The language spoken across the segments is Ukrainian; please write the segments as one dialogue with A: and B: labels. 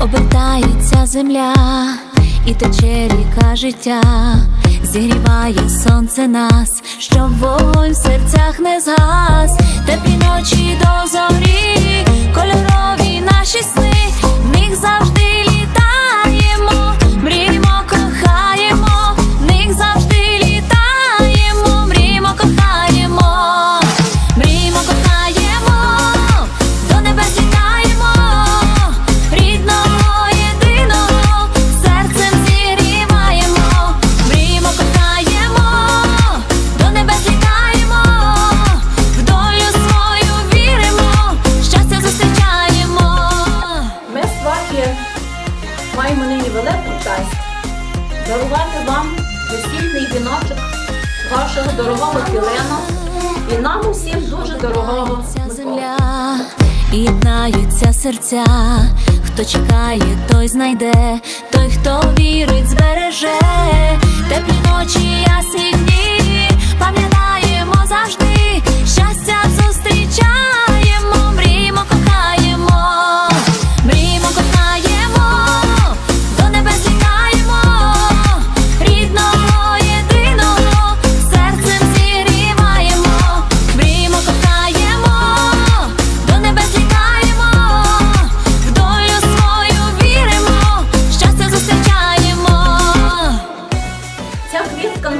A: Обертається земля і тече ріка життя, зігріває сонце нас, щоб вогонь в серцях не згас, теплі
B: дарувати вам весільний віночок вашого дорогого Філена і нам усім дуже дорогого
A: земля, єднаються серця. Хто чекає, той знайде, той, хто вірить, збереже. Теплі ночі, ясні дні,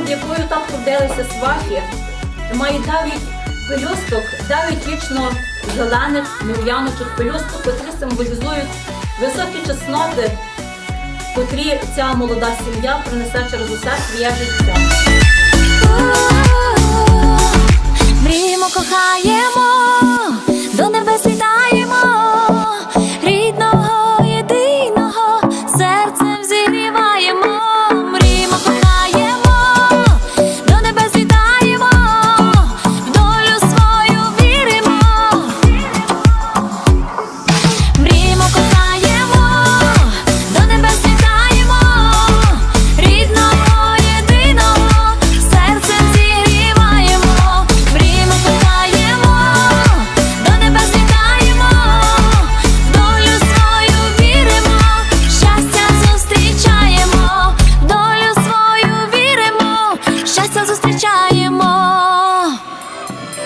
B: над якою так трудилися свахи, має дев'ять пелюсток, дев'ять вічно зелених мір'яночок пелюсток, котрі символізують високі чесноти, котрі ця молода сім'я принесе через усе своє життя.